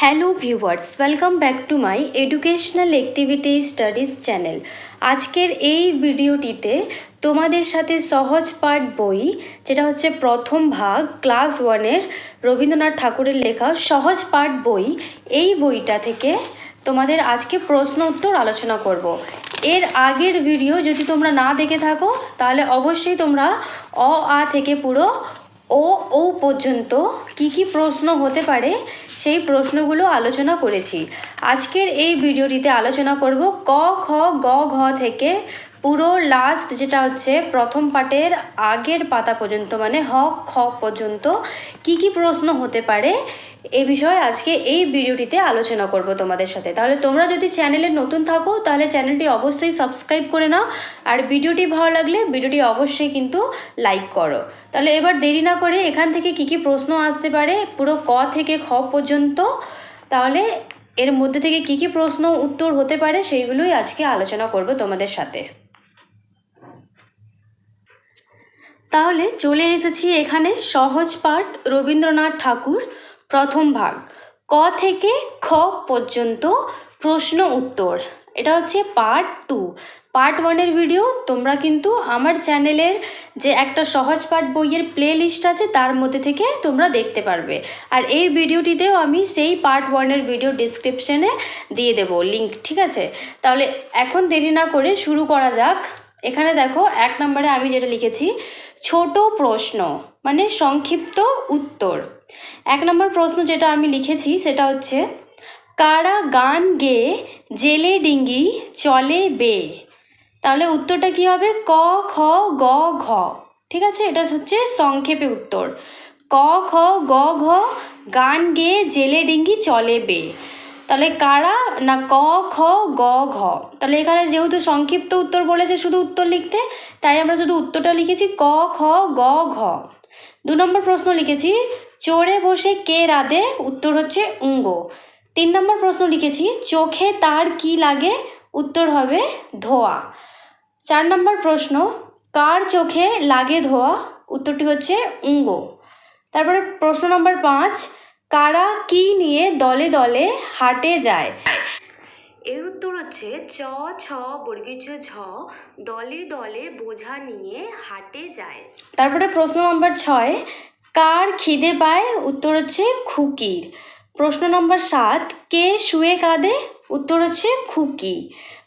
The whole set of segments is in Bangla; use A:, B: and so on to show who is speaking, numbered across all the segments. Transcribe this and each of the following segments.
A: Hello viewers welcome back to my educational activity studies channel আজকের এই ভিডিওটিতে তোমাদের সাথে সহজ পাঠ বই, যেটা হচ্ছে প্রথম ভাগ ক্লাস ওয়ানের রবীন্দ্রনাথ ঠাকুরের লেখা সহজ পাঠ বই, এই বইটা থেকে তোমাদের আজকে প্রশ্ন উত্তর আলোচনা করব। এর আগের ভিডিও যদি তোমরা না দেখে থাকো, তাহলে অবশ্যই তোমরা অ, আ থেকে পুরো ও ও পর্যন্ত কি কি প্রশ্ন হতে পারে সেই প্রশ্নগুলো আলোচনা করেছি। আজকের এই ভিডিওটিতে আলোচনা করব ক, খ, গ, ঘ থেকে পুরো লাস্ট যেটা হচ্ছে, প্রথম পাটের আগের পাতা পর্যন্ত মানে হ, খ পর্যন্ত কি কি প্রশ্ন হতে পারে, এ বিষয়ে আজকে এই ভিডিওটিতে আলোচনা করব তোমাদের সাথে। তাহলে তোমরা যদি চ্যানেলে নতুন থাকো, তাহলে চ্যানেলটি অবশ্যই সাবস্ক্রাইব করে নাও। আর ভিডিওটি ভালো লাগলে, ভিডিওটি অবশ্যই কিন্তু লাইক করো। তাহলে এবার দেরি না করে এখান থেকে কি কি প্রশ্ন আসতে পারে, পুরো ক থেকে খ পর্যন্ত, তাহলে এর মধ্যে থেকে কি কি প্রশ্ন উত্তর হতে পারে, সেইগুলোই আজকে আলোচনা করব তোমাদের সাথে। তাহলে চলে এসেছি এখানে সহজ পাঠ রবীন্দ্রনাথ ঠাকুর, প্রথম ভাগ। ক থেকে খ পর্যন্ত প্রশ্ন উত্তর। এটা হচ্ছে পার্ট টু। পার্ট ওয়ানের ভিডিও তোমরা কিন্তু আমার চ্যানেলের যে একটা সহজ পাঠ বইয়ের প্লে লিস্ট আছে, তার মধ্যে থেকে তোমরা দেখতে পারবে। আর এই ভিডিওটিতেও আমি সেই পার্ট ওয়ানের ভিডিও ডিসক্রিপশনে দিয়ে দেব লিঙ্ক, ঠিক আছে? তাহলে এখন দেরি না করে শুরু করা যাক। এখানে দেখো, এক নম্বরে আমি যেটা লিখেছি, ছোট প্রশ্ন মানে সংক্ষিপ্ত উত্তর। এক নম্বর প্রশ্ন যেটা আমি লিখেছি, সেটা হচ্ছে, কারা গান গেয়ে জেলে ডিঙ্গি চলে বে? তাহলে উত্তরটা কি হবে? ক, খ, গ, ঘ। ঠিক আছে? এটা হচ্ছে সংক্ষেপে উত্তর। ক, খ, গ, ঘ, গান গেয়ে জেলে ডিঙ্গি চলে বে। তাহলে কারা না ক, খ, গ, ঘ? তাহলে এখানে যেহেতু সংক্ষিপ্ত উত্তর বলেছে শুধু উত্তর লিখতে, তাই আমরা শুধু উত্তরটা লিখেছি ক, খ, গ, ঘ। দু নম্বর প্রশ্ন লিখেছি, চোরে বসে কে রাধে? উত্তর হচ্ছে উঙ্গ। তিন নম্বর প্রশ্ন লিখেছি, চোখে তার কি লাগে? উত্তর হবে ধোয়া। চার নম্বর প্রশ্ন, কার চোখে লাগে ধোয়া? উত্তরটি হচ্ছে উঙ্গ। তারপরে প্রশ্ন নম্বর পাঁচ কারা কি নিয়ে দলে দলে হাটে যায়? এর উত্তর হচ্ছে চ ছ বর্গীজ ঝ দলে দলে বোঝা নিয়ে হাটে যায়। তারপরে প্রশ্ন নম্বর ছয় কার খিদে পায়? উত্তর হচ্ছে খুকির। প্রশ্ন নম্বর সাত কে শুয়ে কাঁদে? উত্তর হচ্ছে খুকি।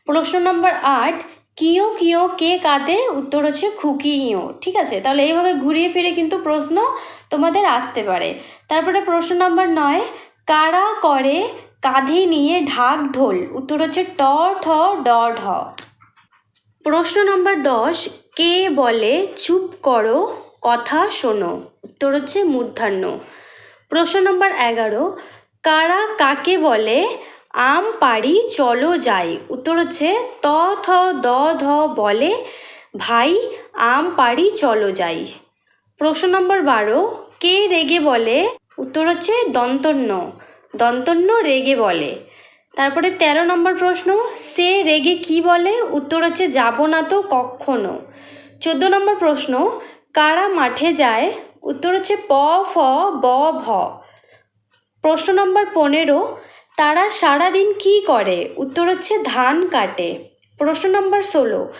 A: প্রশ্ন নম্বর আট কিও কিও কে কাঁদে? উত্তর হচ্ছে খুকি ইও। ঠিক আছে? তাহলে এইভাবে ঘুরিয়ে ফিরে কিন্তু প্রশ্ন তোমাদের আসতে পারে। তারপরে প্রশ্ন নাম্বার নয়, কারা করে কাঁধে নিয়ে ঢাক ঢোল? উত্তর হচ্ছে ট ঠ, ড, ঢ। প্রশ্ন নাম্বার দশ, কে বলে চুপ করো, কথা শোনো? উত্তর হচ্ছে মূর্ধান্য। প্রশ্ন নম্বর এগারো, কারা কাকে বলে আম পারি চলো যাই? উত্তর হচ্ছে ত, থ, দ, ধ বলে, ভাই, আম পারি চলো যাই। প্রশ্ন নম্বর বারো, কে রেগে বলে? উত্তর হচ্ছে দন্তন্য দন্তন্য রেগে বলে। তারপরে তেরো নম্বর প্রশ্ন, সে রেগে কি বলে? উত্তর হচ্ছে যাব না তো কখনো। চোদ্দ নম্বর প্রশ্ন, কারা মাঠে যায়? উত্তর হচ্ছে প, ফ, ব, ভ। প্রশ্ন নম্বর পনেরো, তারা সারাদিন কি করে? উত্তর হচ্ছে ধান কাটে। প্রশ্ন নম্বর ষোলো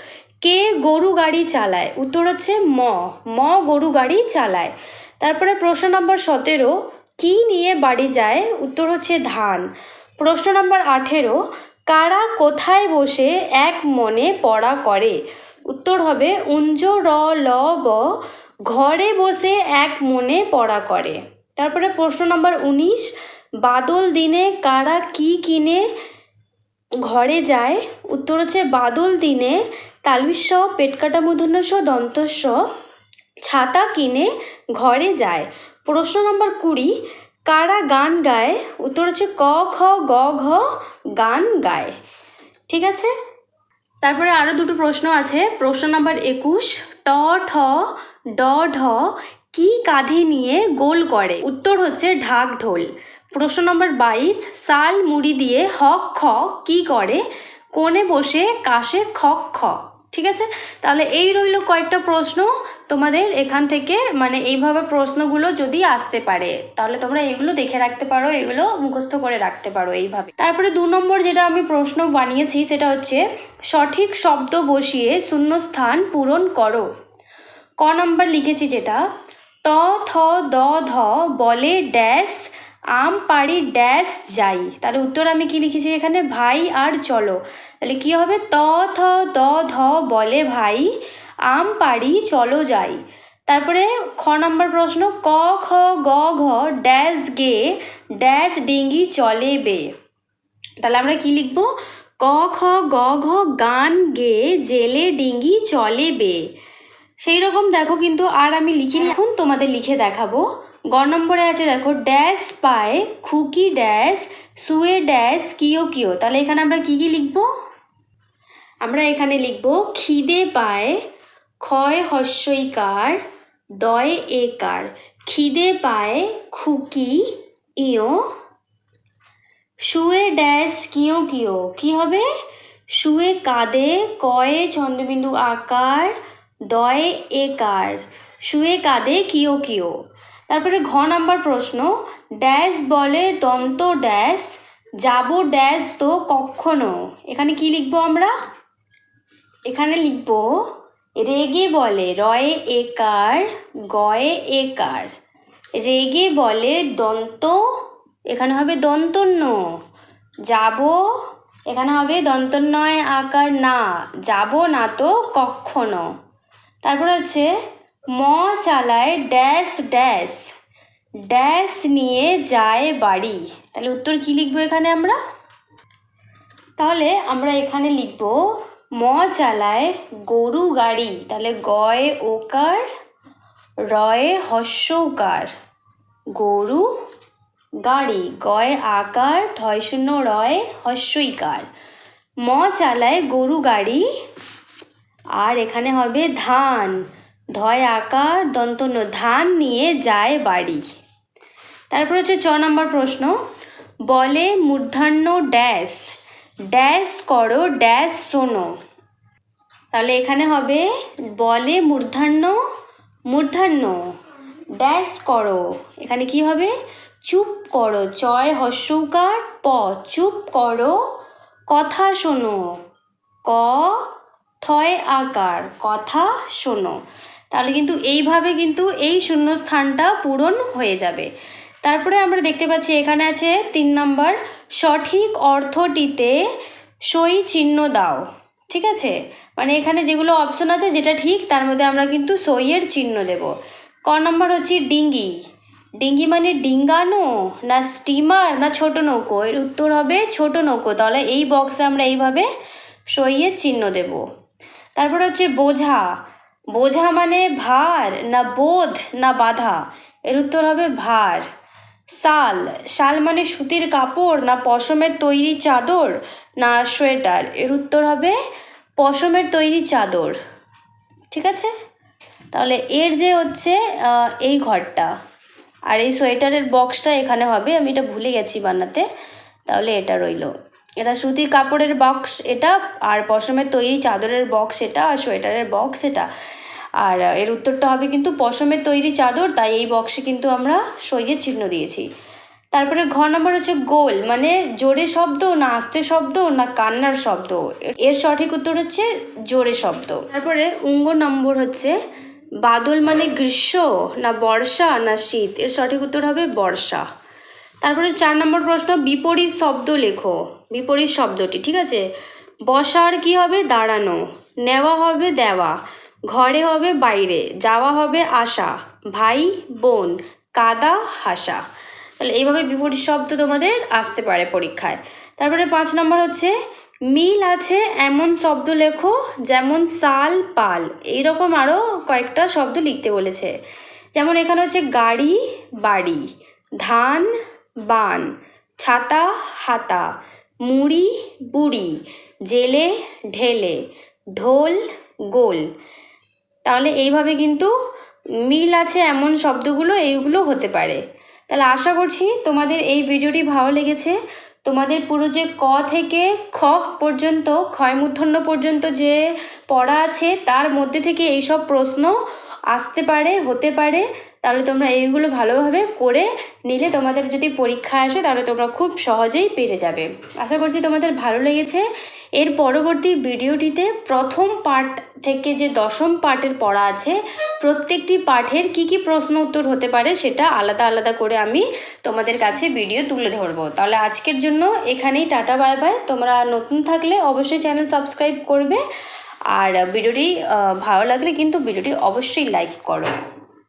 A: কে গরু গাড়ি চালায়? উত্তর হচ্ছে ম। ম গরু গাড়ি চালায়। তারপরে প্রশ্ন নম্বর সতেরো, কি নিয়ে বাড়ি যায়? উত্তর হচ্ছে ধান। প্রশ্ন নম্বর আঠেরো, কারা কোথায় বসে এক মনে পড়া করে? উত্তর হবে উঞ্জ, র, ল, ব, ঘরে বসে এক মনে পড়া করে। তারপরে প্রশ্ন নম্বর উনিশ, বাদল দিনে কারা কি কিনে ঘরে যায়। উত্তর হচ্ছে বাদল দিনে তালবিস্ব পেটকাটা মূর্ধন্যস্ব দন্তস্ব ছাতা কিনে ঘরে যায়। প্রশ্ন নম্বর কুড়ি, কারা গান গায়? উত্তর হচ্ছে ক খ গ, ঘ, গান গায়। ঠিক আছে? তারপরে আরও দুটো প্রশ্ন আছে। প্রশ্ন নম্বর একুশ, ট, ঠ, ড, ঢ কি কাঁধে নিয়ে গোল করে? উত্তর হচ্ছে ঢাক ঢোল। প্রশ্ন নম্বর বাইশ, সাল মুড়ি দিয়ে হক খ কি করে? কোণে বসে, কাশে খক খ। ঠিক আছে? তাহলে এই রইল কয়েকটা প্রশ্ন তোমাদের এখান থেকে মানে এইভাবে প্রশ্নগুলো যদি আসতে পারে, তাহলে তোমরা এগুলো দেখে রাখতে পারো, এগুলো মুখস্থ করে রাখতে পারো এইভাবে। তারপরে দু নম্বর যেটা আমি প্রশ্ন বানিয়েছি, সেটা হচ্ছে, সঠিক শব্দ বসিয়ে শূন্যস্থান পূরণ করো। ক নম্বর লিখেছি যেটা, ত, থ, দ, ধ বলে ড্যাশ আম পাড়ি ড্যাশ যাই। তাহলে উত্তর আমি কি লিখেছি এখানে? ভাই আর চলো। তাহলে কি হবে? ত থ দ ধ বলে ভাই আম পাড়ি চলো যাই। তারপরে খ নাম্বার প্রশ্ন ক খ গ ঘ ড্যাশ গে ড্যাশ ডিঙ্গি চলে বে। তাহলে আমরা কি লিখব? ক খ গ ঘ গান গে জেলে ডিঙ্গি চলে বে। সেই রকম দেখো কিন্তু আর আমি লিখিনি। এখন তোমাদের লিখে দেখাবো। গ নম্বরে আছে দেখো ড্যাশ পায় খুকি ড্যাশ শুয়ে ড্যাশ কিও কিও। তাহলে এখানে আমরা কি কি লিখব? আমরা এখানে লিখব, খিদে পায়, ক্ষয় হস্যইকার দয় একার খিদে পায়, খুকি, ইও। শুয়ে ড্যাশ কিও কিও। কি হবে? শুয়ে কাঁদে, কয়ে চন্দ্রবিন্দু আকার, দয়ে একার শুয়ে কাঁদে, কিও কিও। তারপরে ঘ নাম্বার প্রশ্ন, ড্যাশ বলে দন্ত ড্যাশ, যাব ড্যাশ তো কখনো এখানে কি লিখব আমরা? এখানে লিখব, রেগে বলে রয়ে একার, গয়ে একার। রেগে বলে দন্ত, এখানে হবে দন্তন্য। যাব, এখানে হবে দন্তন্নয় আকার না, যাব না তো কখনো তারপর হচ্ছে ম চালায় ড্যাশ ড্যাশ ড্যাশ নিয়ে যায় বাড়ি। তাহলে উত্তর কি লিখব এখানে আমরা? তাহলে আমরা এখানে লিখব ম চালায় গরু গাড়ি। তাহলে গয়ে ওকার, রয়ে হস্যকার গরু গাড়ি, গয় আকার, ঠয় শূন্য, রয় হস্যইকার ম চালায় গরু গাড়ি, আর এখানে হবে ধান। ধয় আকার, দন্তন্য ধান নিয়ে যায় বাড়ি। তারপর হচ্ছে চ নম্বর প্রশ্ন, বলে মূর্ধান্য ড্যাশ ড্যাশ করো, ড্যাশ শোনো। তাহলে এখানে হবে, বলে মূর্ধান্য মূর্ধান্য, ড্যাশ করো। এখানে কি হবে? চুপ করো, চয় হস্যকার, প, চুপ করো, কথা শোনো, ক, থয় আকার, কথা শোনো। তাহলে কিন্তু এইভাবে কিন্তু এই শূন্যস্থানটা পূরণ হয়ে যাবে। তারপরে আমরা দেখতে পাচ্ছি এখানে আছে তিন নম্বর, সঠিক অর্থটিতে সই চিহ্ন দাও, ঠিক আছে? মানে এখানে যেগুলো অপশন আছে যেটা ঠিক, তার মধ্যে আমরা কিন্তু সইয়ের চিহ্ন দেব। ক নম্বর হচ্ছে ডিঙ্গি। ডিঙ্গি মানে ডিঙ্গানো না স্টিমার না ছোট নৌকো? এর উত্তর হবে ছোট নৌকো। তাহলে এই বক্সে আমরা এইভাবে সইয়ের চিহ্ন দেব। তারপর হচ্ছে বোঝা। বোঝা মানে ভার, না বোধ, না বাধা। এর উত্তর হবে ভার। শাল শাল মানে সুতির কাপড়, না পশমের তৈরি চাদর, না সোয়েটার। এর উত্তর হবে পশমের তৈরি চাদর। ঠিক আছে? তাহলে এর যে হচ্ছে এই ঘরটা, আর এই সোয়েটারের বক্সটা এখানে হবে, আমি এটা ভুলে গেছি বানাতে। তাহলে এটা রইল। এটা সুতির কাপড়ের বক্স এটা, আর পশমের তৈরি চাদরের বক্স এটা, আর সোয়েটারের বক্স এটা। আর এর উত্তরটা হবে কিন্তু পশমের তৈরি চাদর, তাই এই বক্সে কিন্তু আমরা সইয়ের চিহ্ন দিয়েছি। তারপরে ঘ নম্বর হচ্ছে গোল মানে জোরে শব্দ না আস্তে শব্দ না কান্নার শব্দ। এর সঠিক উত্তর হচ্ছে জোরে শব্দ। তারপরে উঙ্গ নম্বর হচ্ছে বাদল মানে গ্রীষ্ম, না বর্ষা, না শীত। এর সঠিক উত্তর হবে বর্ষা। তারপরে চার নম্বর প্রশ্ন, বিপরীত শব্দ লেখো। বিপরীত শব্দটি, ঠিক আছে? বসার কি হবে? দাঁড়ানো। নেওয়া হবে দেওয়া। ঘরে হবে বাইরে। যাওয়া হবে আসা। ভাই, বোন, কাদা, হাসা। তাহলে এইভাবে বিপরীত শব্দ তোমাদের আসতে পারে পরীক্ষায়। তারপরে পাঁচ নম্বর হচ্ছে, মিল আছে এমন শব্দ লেখো যেমন সাল, পাল। এইরকম আরও কয়েকটা শব্দ লিখতে বলেছে। যেমন এখানে হচ্ছে গাড়ি, বাড়ি। ধান, বান। ছাতা, হাতা। মুড়ি বুড়ি, জেলে ঢেলে, ঢোল গোল। তাহলে এইভাবে কিন্তু মিল আছে এমন শব্দগুলো, এইগুলো হতে পারে। তাহলে আশা করছি তোমাদের এই ভিডিওটি ভালো লেগেছে। তোমাদের পুরো যে ক থেকে খ পর্যন্ত, ক্ষয়মূর্ধন্য পর্যন্ত যে পড়া আছে, তার মধ্যে থেকে এইসব প্রশ্ন আসতে পারে, হতে পারে, তাহলে তোমরা এইগুলো ভালোভাবে করে নিলে তোমাদের যদি পরীক্ষা আসে তাহলে তোমরা খুব সহজেই পেরে যাবে। আশা করছি তোমাদের ভালো লেগেছে। এর পরবর্তী ভিডিওটিতে প্রথম পার্ট থেকে যে দশম পার্টের পড়া আছে, প্রত্যেকটি পাঠের কি কি প্রশ্ন উত্তর হতে পারে সেটা আলাদা আলাদা করে আমি তোমাদের কাছে ভিডিও তুলে ধরবো। তাহলে আজকের জন্য এখানেই টাটা, বাই বাই। তোমরা নতুন থাকলে অবশ্যই চ্যানেল সাবস্ক্রাইব করবে। আর ভিডিওটি ভালো লাগলে কিন্তু ভিডিওটি অবশ্যই লাইক করো।